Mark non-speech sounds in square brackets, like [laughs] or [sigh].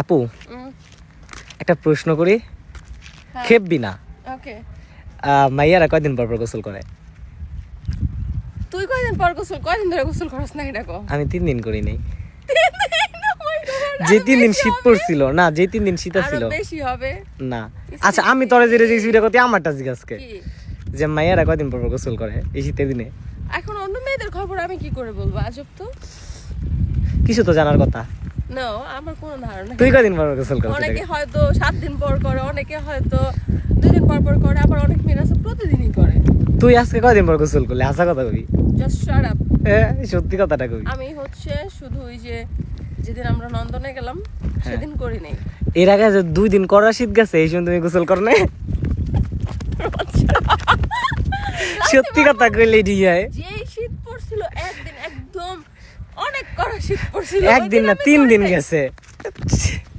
আপু একটা প্রশ্ন করি। হ্যাঁ। খেপবি না। ওকে। মাইয়ারা কয়দিন পর পর গোসল করে? তুই কয়দিন পর গোসল কয়দিন ধরে গোসল করছ না এটা আমি তিন দিন করি নাই। যে তিন দিন শীত পড়ছিল না যে তিন দিন শীত ছিল বেশি হবে? না। আচ্ছা আমি তোরে যেটা জিজ্ঞেস এটা করতে আমারটা জিজ্ঞাসকে যে মাইয়ারা কয়দিন পর পর গোসল করে এই শীতের দিনে? এখন অন্য মেয়েদের খবর আমি কি করে বলব? আজব তো। কিছু তো জানার কথা। না আমার কোনো ধারণা তুই কয়দিন পর গোসল করছিস অনেকে হয়তো সাত দিন পর করে অনেকে হয়তো দুই দিন পর পর করে আবার অনেক মেয়েরা আছে প্রতিদিনই করে। তুই আজকে কয়দিন পর গোসল করলি? আসা কথা কবি? জাস্ট শাট আপ সত্যি কথাটা কবি। আমি হচ্ছে শুধু ওই যে যেদিন আমরা নন্দনে গেলাম হ্যাঁ। সেদিন করি নাই। এর আগে যে দুই দিন করা শীত গেছে এই সময় তুমি গোসল কর না সত্যি কথা কইলে ডিয়ায় যেই শীত পড়ছিল একদিন একদম অনেক কড়া শীত পড়ছিল ওই [laughs] একদিন না তিন দিন গেছে। [laughs]